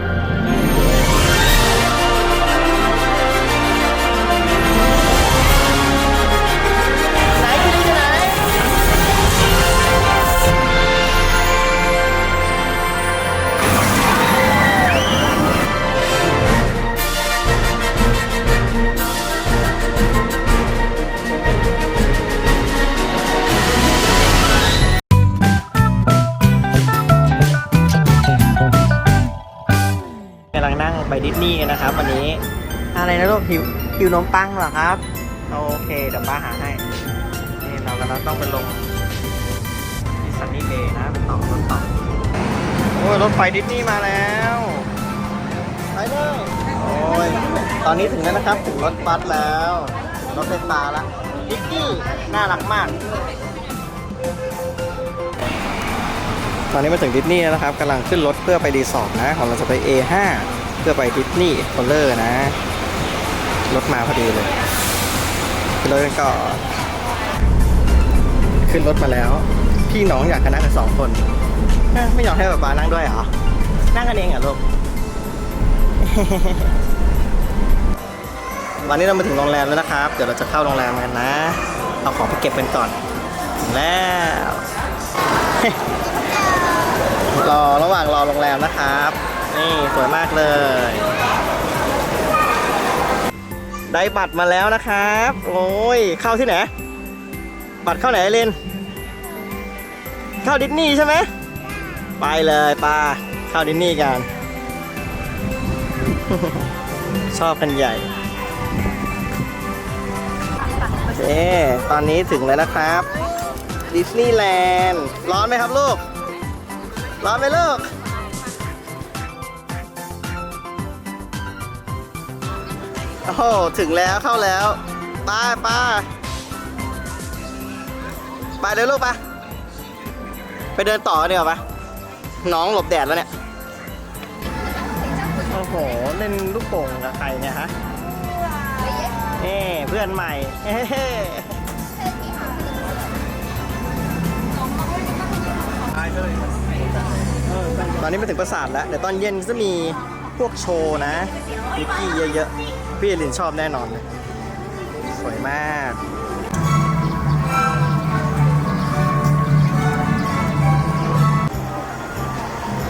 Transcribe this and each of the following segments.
ไอะไรนะลูกหิวหิวนมปังเหรอครับ โอเคเดี๋ยวป้าหาให้ นี่เรากำลังต้องไปลงที่ซันนี่เบย์นะต่อรถต่อโอ้ยรถไฟดิสนีย์มาแล้วไปเลยโอ้ยตอนนี้ถึงแล้วนะครับถึงรถบัสแล้วรถไฟฟ้าล้วดิสนีย์น่ารักมาก ตอนนี้มาถึงดิสนีย์แล้วนะครับกำลังขึ้นรถเพื่อไปรีสอร์ทนะของเราจะไป A5 เพื่อไปดิสนีย์คอลเลอร์นะ รถมาพอดีเลยขึ้นรถกันก่อนขึ้นรถมาแล้ว พี่น้องอยากกันนั่งกันสองคนไม่อยอมให้แบบบานั่งด้วยเหรอ นั่งกันเองเหรอลูกวันนี้เรามาถึงโรงแรมแล้วนะครับ เดี๋ยวเราจะเข้าโรงแรมกันนะ เอาของไปเก็บกันก่อนแล้วรอระหว่างรอโรงแรมนะครับ นี่สวยมากเลย ได้บัตรมาแล้วนะครับ โอ้ยเข้าที่ไหน บัตรเข้าไหนเลนเข้าดิสนีย์ใช่ไหมไปเลยปาเข้าดิสนีย์กัน ชอบกันใหญ่โอเคตอนนี้ถึงแล้วนะครับดิสนีย์แลนด์ร้อนไหมครับลูก ร้อนไหมลูก อ้โหถึงแล้วเข้าแล้วป้าป้าไปเดินลูกไปไปเดินต่อกันดีกว่าปะน้องหลบแดดแล้วเนี่ย โอ้โห เล่นลูกโป่งกับใครเนี่ยฮะเอ้เพื่อนใหม่เฮ้ตอนนี้มาถึงปราสาทแล้ว เดี๋ยวตอนเย็นจะมีพวกโชว์นะมิกกี้เยอะๆ พี่เอลินชอบแน่นอนเลยสวยมาก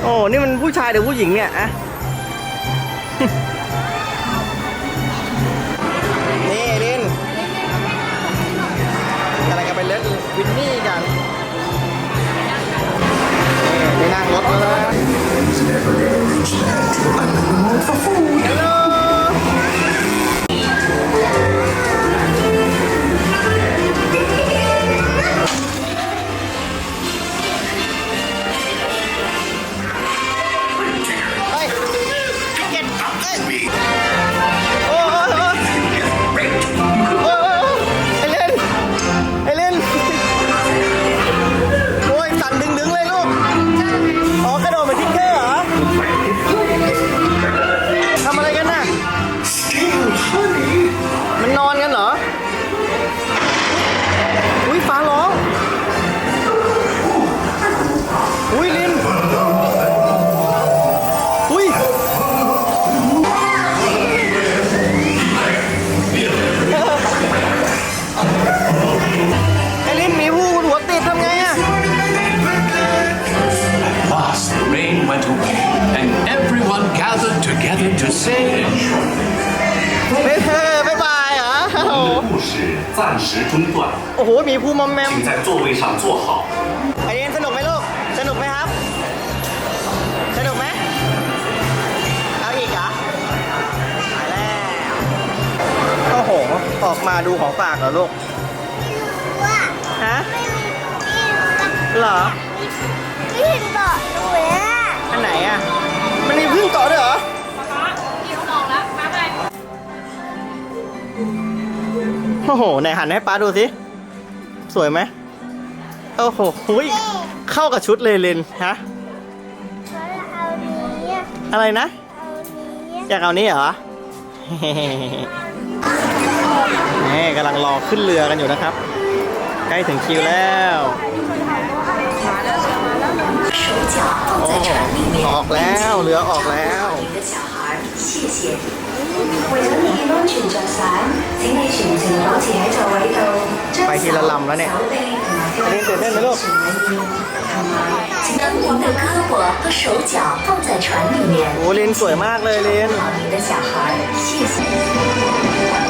โอ้นี่มันผู้ชายหรือผู้หญิงเนี่ยอะนี่เอลินกำลังจะไปเล่นวินนี่กันนี่ได้นั่งรถแล้วนะ 暂时中断， โอ้โหหมีผู้มอมแมม 请在座位上坐好。 ไอเรียนสนุกไหมลูก สนุกไหมครับ สนุกไหมเอาอีกเหรอไปแล้ว โอ้โห ออกมาดูของฝากเหรอลูก ฮะ เหรอ ไม่เห็นเกาะหนูเลยอะ อ้โห ไหนหันให้ป้าดูสิ สวยไหม โอ้โหหุยเข้ากับชุดเลยเลนฮะ เขาจะเอานี้อะ อะไรนะ เอานี้อะ อยากเอานี้เหรอ นี่กำลังรอขึ้นเรือกันอยู่นะครับ ใกล้ถึงคิวแล้ว เ 脚放在船里面。 ออกแล้วเรือออกแล้ว 您的小孩，谢谢。为咗你嘅 安全着想，請你全程保持喺座位度，將 ไปทีละลำแล้วเนี่ย 手臂同埋腳 อันนี้ตื่นเต้นไหมลูก 同埋請將您的胳膊和手腳放在船裡面。 โอ้ลินสวยมากเลยลิน 好您的小孩，謝謝。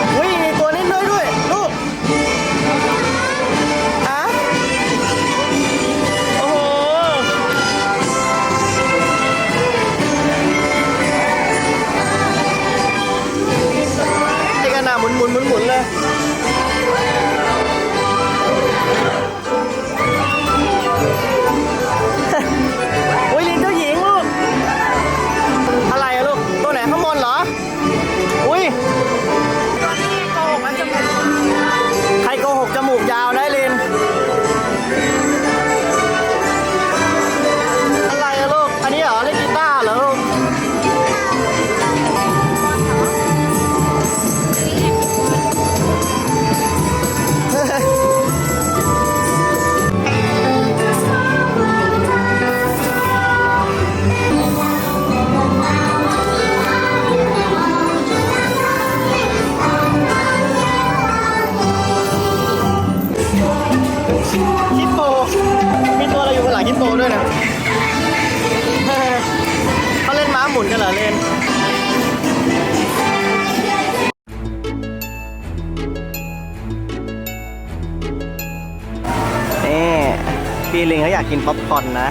กกินป๊อปคอร์นนะ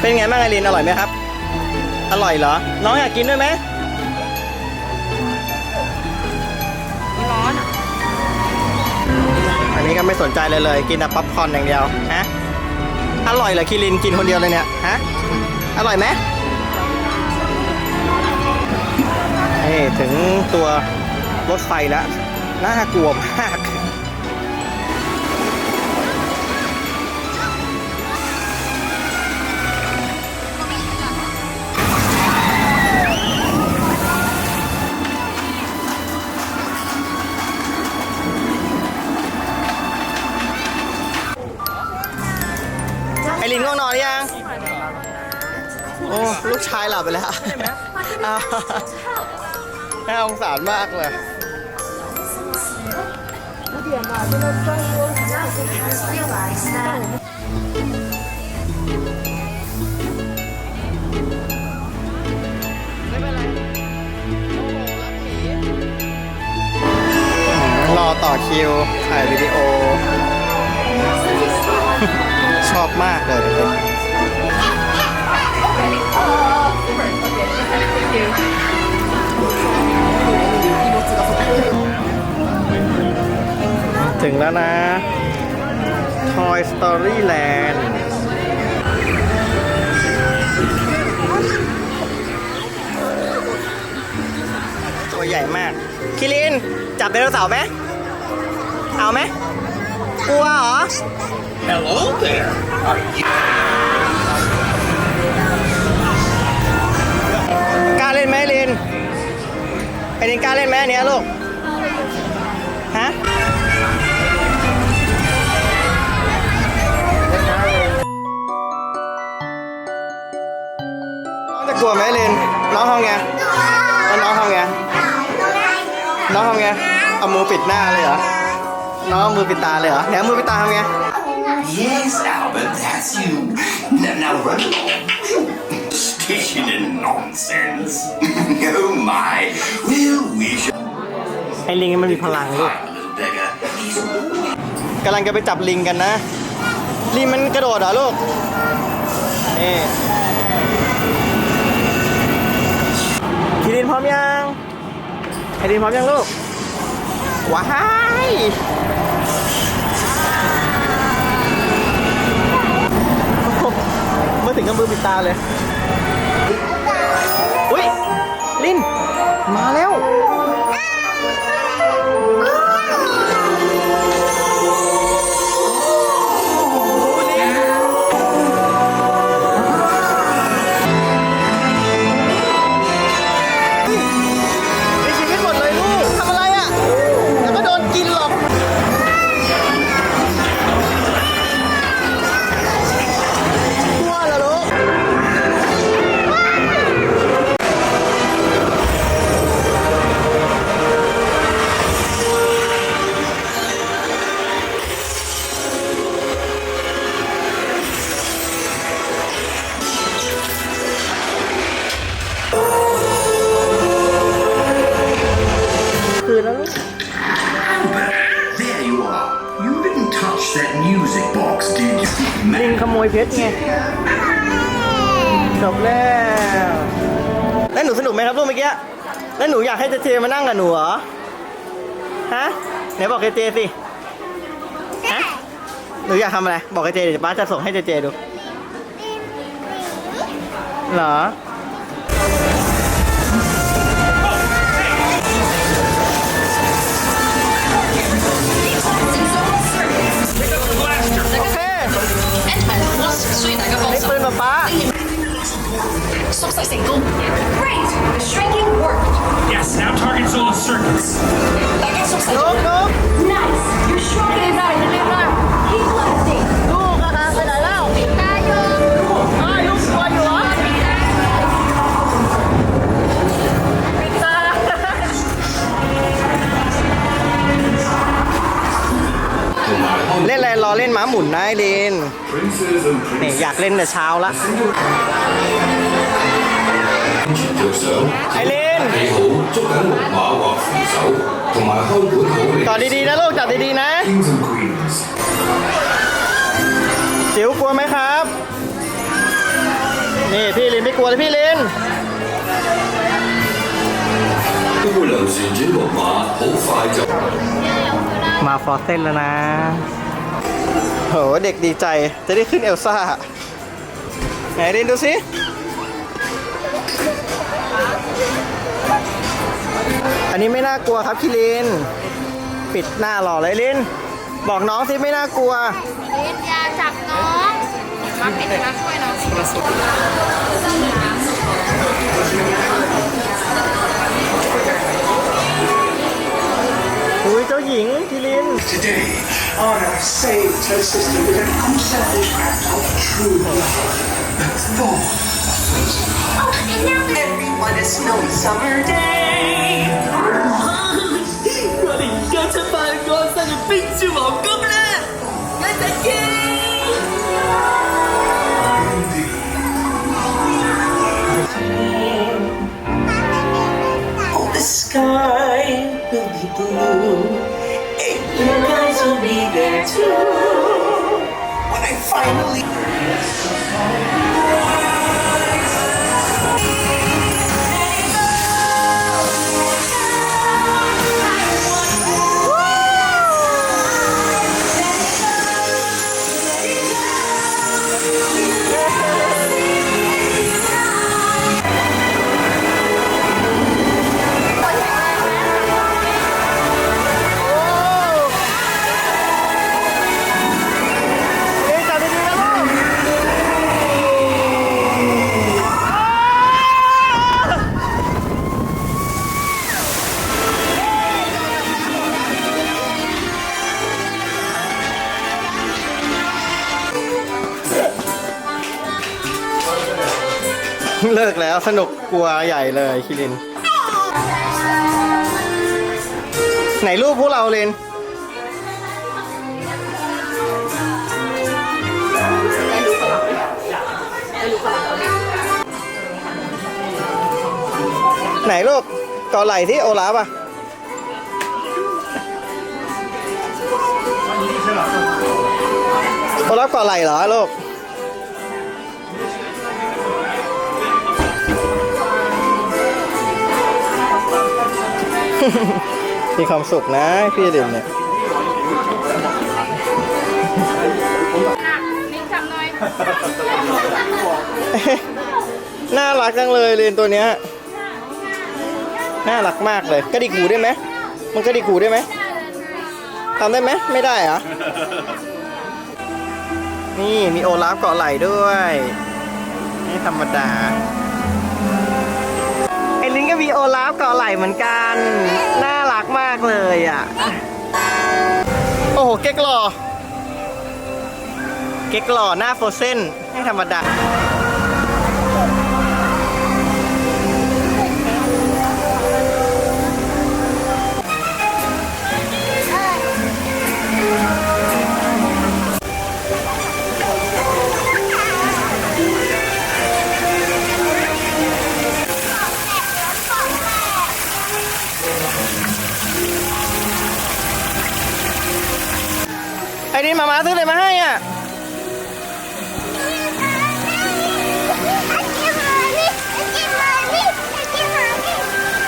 เป็นไงบ้างไอรินอร่อยไหมครับ อร่อยเหรอ น้องอยากกินด้วยไหมอันนี้ก็ไม่สนใจเลยเลย กินแต่ป๊อปคอร์นอย่างเดียวฮะอร่อยเหรอคิรินกินคนเดียวเลยเนี่ยฮะอร่อยไหมนี่ถึงตัวรถไฟแล้วน่ากลัวมากายหลับไปแล้วอ้าวน่าสงสารมากเลยไม่เป็นไรรอต่อคิว ถ่ายวิดีโอ ชอบมากเลย ถึงแล้วนะ Toy Story Land ตัวใหญ่มาก คิริน จับไดโนเสาร์ไหมเอาไหมกลัวเหรอ Hello there. Are you เล่นไหมลินไอลินกล้าเล่นไหมอันเนี้ยลูก ฮะน้องจะกลัวไหมลินน้องทำไงแล้วน้องทำไง น้องทำไง เอามือปิดหน้าเลยเหรอ น้องเอามือปิดตาเลยเหรอไหนเอามือปิดตาทำไง Yes, Albert, that's you. Now, now run along. Station in nonsense. oh my. Well, we shall ไอลิงมันมีพลังลูก find a little beggar. He's กำลังจะไปจับลิงกันนะ ลิงมันกระโดดเหรอลูก นี่คิรินพร้อมยังไอรินพร้อมยังลูก ว้ายโอ้โหเมื่อถึงกับมือปิดตาเลย เจเจสิฮะหนูอยากทำอะไร บอกเจเจเดี๋ยวป้าจะส่งให้เจเจดู เหรอโอ This looks like single. Great! The shrinking worked. Yes, now target's all in circuits. That looks like... Nice! You're shrinking inside. Keep close. หมุนนะไอดินเนี่ยอยากเล่นแต่เช้าละไอลินต่อดีๆนะลูกจับดีๆนะ จิ๋วกลัวไหมครับ นี่พี่ลินไม่กลัวเลยพี่ลินมาฟอสเซนแล้วนะ โหเด็กดีใจจะได้ขึ้นเอลซ่า ไหนเล่นดูสิอันนี้ไม่น่ากลัวครับพี่ลิน ปิดหน้าหล่อเลยลิน บอกน้องสิไม่น่ากลัวเล่นยาจับน้องมาปิดมาช่วยน้องอุ้ยเจ้าหญิงพี่ลิน Anna saved her sister with an unselfish act of true love. That's Thor. Oh, and now everyone a snowy summer day. What a guttified God that it beats all, Goblin! Let the the sky will be blue be there too. When I finally. สนุกกลัวใหญ่เลยคิริน ไหนรูปพวกเราเลนไหนลูกเกาไหล่ที่โอลาฟอะโอลาฟเกาไหล่เหรอลูก มีความสุขนะพี่ดิมเนี่ยนี่จับหน่อยน่ารักจังเลยเรียนตัวเนี้ยน่ารักมากเลยกระดิกหูได้ไหมมันกระดิกหูได้ไหมทำได้ไหมไม่ได้เหรอนี่มีโอลาฟเกาะไหล่ด้วยนี่ธรรมดาไอ้ลินก็มี โอลาฟเกาะไหลเหมือนกัน น่ารักมากเลยอะ โอ้โห เก๊กหล่อ เก๊กหล่อหน้าโฟรเซนไม่ธรรมดา มามาซื้ออะไรมาให้อะ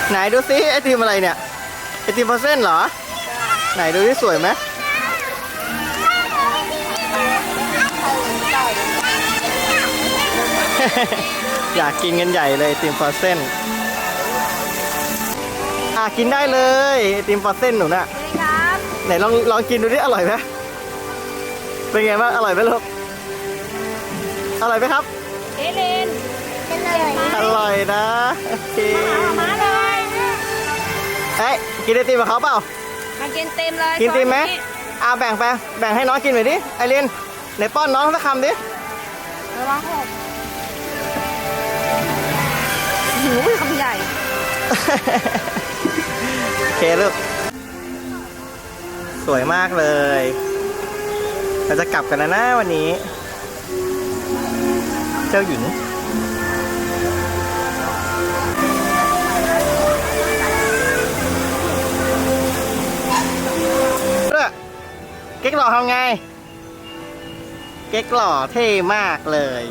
ไหนดูซิไอติมอะไรเนี่ยไอติมฟอเส้นเหรอ ไหนดูที่สวยไหมอยากกินเงินใหญ่เลยไอติมฟอเส้นอะกินได้เลยไอติมฟอเส้นหนูน่ะไหนลองลองกินดูดิอร่อยไหม เป็นไงบ้างอร่อยไหมลูกอร่อยไหมครับ เอเลนเป็นเลยอร่อยนะโอเคมาเลยเอ้ยกินไอติมกับเขาเปล่า มากินเต็มเลยกินติมไหมอ่าแบ่งไปแบ่งให้น้องกินหน่อยดิไอรินไหนป้อนน้องสักคำดิระวังหกหูคำใหญ่ โอเคลูกสวยมากเลย เราจะกลับกันแล้วนะวันนี้ เจ้าหญิงเด้อเก๊กหล่อทำไง เก๊กหล่อเท่มากเลย